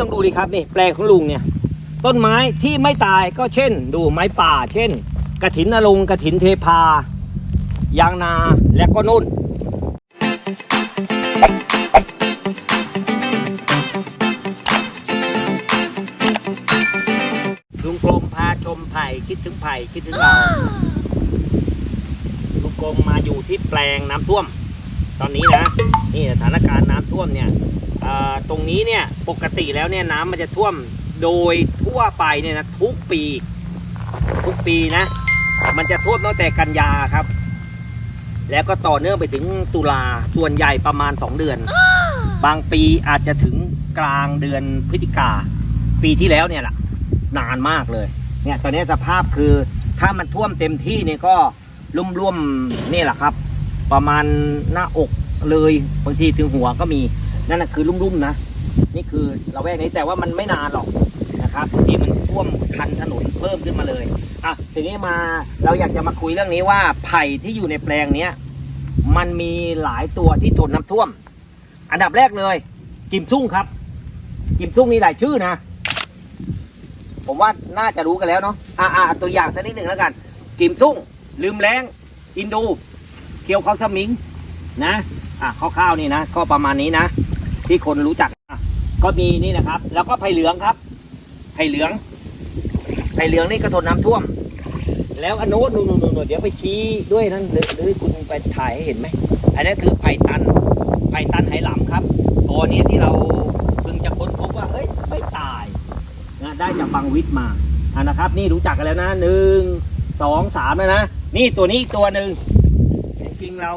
ลองดูดิครับนี่แปลงของลุงเนี่ย ต้นไม้ที่ไม่ตายก็เช่น ดูไม้ป่า เช่นกระถินนรงค์กระถินเทพายางนาและก็นุ่นลุงกลมพาชมไผ่คิดถึงไผ่คิดถึงเราลุงกลมมาอยู่ที่แปลงน้ำท่วม ตอนนี้นะนี่สถานการณ์น้ำท่วมเนี่ยตรงนี้เนี่ยปกติแล้วเนี่ยน้ำมันจะท่วมโดยทั่วไปเนี่ยนะทุกปี ทุกปีนะ มันจะท่วมตั้งแต่กันยาครับ แล้วก็ต่อเนื่องไปถึงตุลาส่วนใหญ่ประมาณ 2 เดือน บางปีอาจจะถึงกลางเดือนพฤศจิกาปีที่แล้วเนี่ยแหละนานมากเลยเนี่ยตอนนี้สภาพคือถ้ามันท่วมเต็มที่เนี่ยก็ร่วมๆนี่แหละครับ ประมาณหน้าอกเลยบางทีถึงหัวก็มีนั่นนะคือลุ่มๆนะ นี่คือเราแวกนี้แต่ว่ามันไม่นานหรอกนะครับที่มันท่วมคันถนนเพิ่มขึ้นมาเลยอะทีนี้มาเราอยากจะมาคุยเรื่องนี้ว่าไผ่ที่อยู่ในแปลงเนี้ยมันมีหลายตัวที่ทนน้ำท่วม อันดับแรกเลย กิมซุ่งครับ กิมซุ่งมีหลายชื่อนะผมว่าน่าจะรู้กันแล้วเนาะอ่าตัวอย่างสักนิดหนึ่งแล้วกัน กิมซุ่ง ลืมแรงอินโด เคียวเขาสมิงนะอะคร่าวๆนี่นะก็ประมาณนี้นะ ที่คนรู้จักอะก็มีนี่นะครับ แล้วก็ไผ่เหลืองครับไผ่เหลืองไผ่เหลืองนี่ก็ทนน้ำท่วม แล้วอนโน้นนู่นนู่นนู่นเดี๋ยวไปชี้ด้วยนั่นหรือหรือคุณไปถ่ายให้เห็นไหมอันนี้คือไผ่ตันไผ่ตันไหหลำครับตัวนี้ที่เราเพิ่งจะค้นพบว่าเฮ้ยไม่ตายนะได้จากบางวิทย์มาอะนะครับ นี่รู้จักกันแล้วนะหนึ่งสองสามแล้วนะนี่ตัวนี้อีกตัวหนึ่ง เรา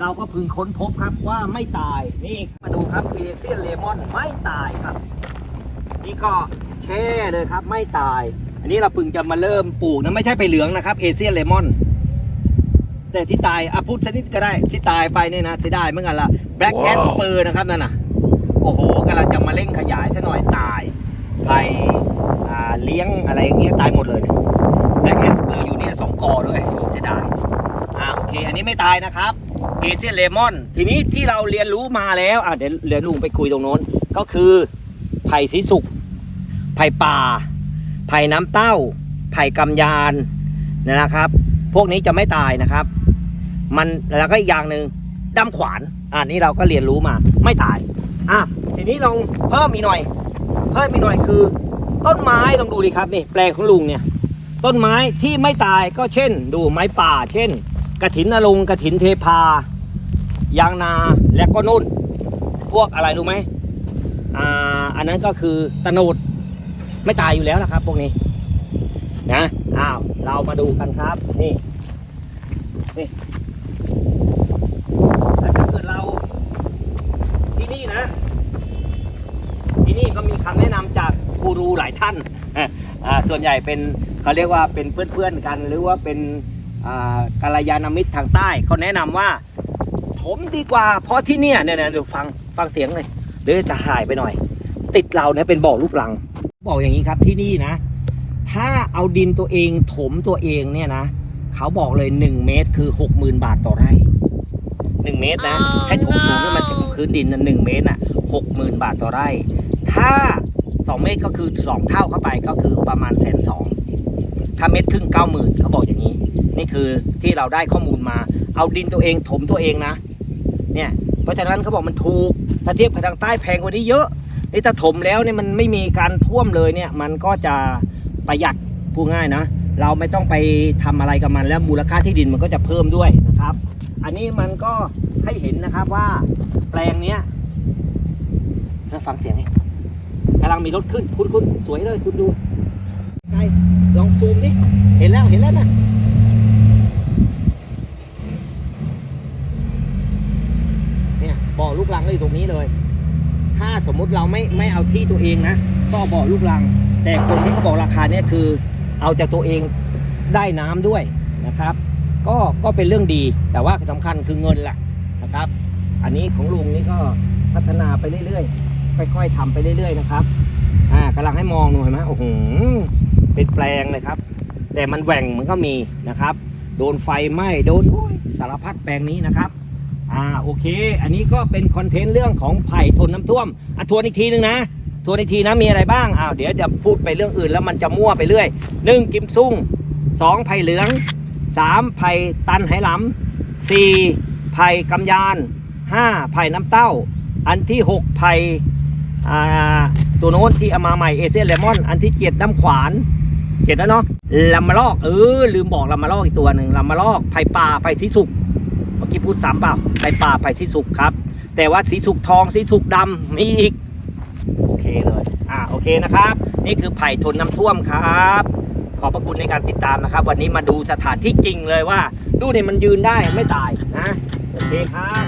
เราก็พึงค้นพบครับว่าไม่ตายนี่มาดูครับเอเซียนเลมอนไม่ตายครับ นี่ก็แช่เลยครับไม่ตาย อันนี้เราพึงจะมาเริ่มปลูกนะไม่ใช่ไปเหลืองนะครับเอเซียนเลมอน แต่ที่ตายอะพูดชนิดก็ได้ที่ตายไปเนี่ยนะที่ได้เหมือนกันละแบล็กแอสเปอร์นะครับนั่นน่ะโอ้โหกำลังจะมาเร่งขยายซะหน่อยตายไผ่อ่าเลี้ยงอะไรอย่างเงี้ยตายหมดเลยแบล็กแอสเปอร์อยู่เนี่ยสองกอด้วยโอ้เสียดายอ่าโอ เคอันนี้ไม่ตายนะครับเอเซียนเลมอน ทีนี้ที่เราเรียนรู้มาแล้วอะเดี๋ยวเดี๋ยวลุงไปคุยตรงโน้น ก็คือไผ่สีสุกไผ่ป่า ไผ่น้ำเต้า ไผ่กำยานนยนะครับ พวกนี้จะไม่ตายนะครับ มันแล้วก็อีกอย่างหนึ่งดำขวานอ่านี่เราก็เรียนรู้มาไม่ตายอะทีนี้ลองเพิ่มอีกหน่อย เพิ่มอีกหน่อยคือ ต้นไม้ลองดูดิครับนี่แปลงของลุงเนี่ย ต้นไม้ที่ไม่ตายก็เช่น ดูไม้ป่าเช่น กระถินนรงกระถินเทพายางนาและก็นุ่น พวกอะไรรู้ไหมอ่าอันนั้นก็คือตะโนดไม่ตายอยู่แล้วนะครับ พวกนี้นะอ้าวเรามาดูกันครับนี่นี่แล้วถ้าเกิดเราที่นี่นะ ที่นี่ก็มีคำแนะนำจากกูรูหลายท่านอ่าส่วนใหญ่เป็นเขาเรียกว่าเป็นเพื่อนๆกันหรือว่าเป็น กัลยาณมิตรทางใต้เขาแนะนำว่าถมดีกว่า เพราะที่เนี่ยเนี่ยเนี่ยเดี๋ยวฟังฟังเสียงเลยหรือจะหายไปหน่อย ติดเราเนี่ยเป็นบ่อลูกรัง บอกอย่างนี้ครับที่นี่นะ ถ้าเอาดินตัวเองถมตัวเองเนี่ยนะเขาบอกเลย 1 เมตรคือ 60,000 บาทต่อไร่1เมตรนะ ให้ถมสูงขึ้นมาจากพื้นดินนะ1เมตรน่ะ60,000บาทต่อไร่ ถ้า 2 เมตรก็คือ 2 เท่าเข้าไปก็คือประมาณแสนสองถ้าเม็ดครึ่งเก้าหมื่นเขาบอกอย่างนี้ นี่คือที่เราได้ข้อมูลมา เอาดินตัวเองถมตัวเองนะ เนี่ย เพราะฉะนั้นเขาบอกมันถูก ถ้าเทียบกับทางใต้แพงกว่านี้เยอะ นี่ถ้าถมแล้วเนี่ยมันไม่มีการท่วมเลยเนี่ย มันก็จะประหยัดพูดง่ายนะ เราไม่ต้องไปทำอะไรกับมันแล้วมูลค่าที่ดินมันก็จะเพิ่มด้วยนะครับ อันนี้มันก็ให้เห็นนะครับว่าแปลงเนี้ยถ้าฟังเสียงนี่กำลังมีรถขึ้น คุณคุณสวยเลยคุณดูไกลลองซูมดิเห็นแล้วเห็นแล้วนะเนี่ยบ่อ ลูกรังก็อยู่ตรงนี้เลย ถ้าสมมุติเราไม่ไม่เอาที่ตัวเองนะก็บ่อลูกรัง แต่คนที่เขาบอกราคาเนี่ยคือเอาจากตัวเองได้น้ำด้วยนะครับ ก็ก็เป็นเรื่องดีแต่ว่าสำคัญคือเงินแหละนะครับ อันนี้ของลุงนี่ก็พัฒนาไปเรื่อยๆค่อยๆทำไปเรื่อยๆนะครับอ่ากำลังให้มองดูเห็นไหมโอ้โหเป็นแปลงเลยครับ แต่มันแหว่งมันก็มีนะครับ โดนไฟไหม้โดนโสารพัดแปลงนี้นะครับ อ่าโอเค อันนี้ก็เป็นคอนเทนต์เรื่องของไผ่ทนน้ำท่วมอะทวนอีกทีหนึ่งนะทวร์ในทีนะมีอะไรบ้างอ้าวเดี๋ยวจะพูดไปเรื่องอื่นแล้วมันจะมั่วไปเรื่อยหนึ่งกิมซุ่งสองไผ่เหลืองสามไผ่ตันไหหลำสี่ไผ่กำยานห้าไผ่น้ำเต้า อันที่หกไผ่อ่าตัวโน้นที่เอามาใหม่เอเซียนเลมอน อันที่เจ็ดน้ำขวานเจ็ดแล้วเนาะลำมะลอกเออลืมบอกลำมะลอกอีกตัวหนึ่งลำมะลอกไผ่ป่าไผ่สีสุก เมื่อกี้พูดซ้ำเปล่าไผ่ป่าไผ่สีสุกครับ แต่ว่าสีสุกทองสีสุกดำมีอีก โอเคเลย อ่าโอเคนะครับ นี่คือไผ่ทนน้ำท่วมครับ ขอบพระคุณในการติดตามนะครับ วันนี้มาดูสถานที่จริงเลยว่า ดูเนี่ยมันยืนได้ไม่ตายนะ โอเคครับ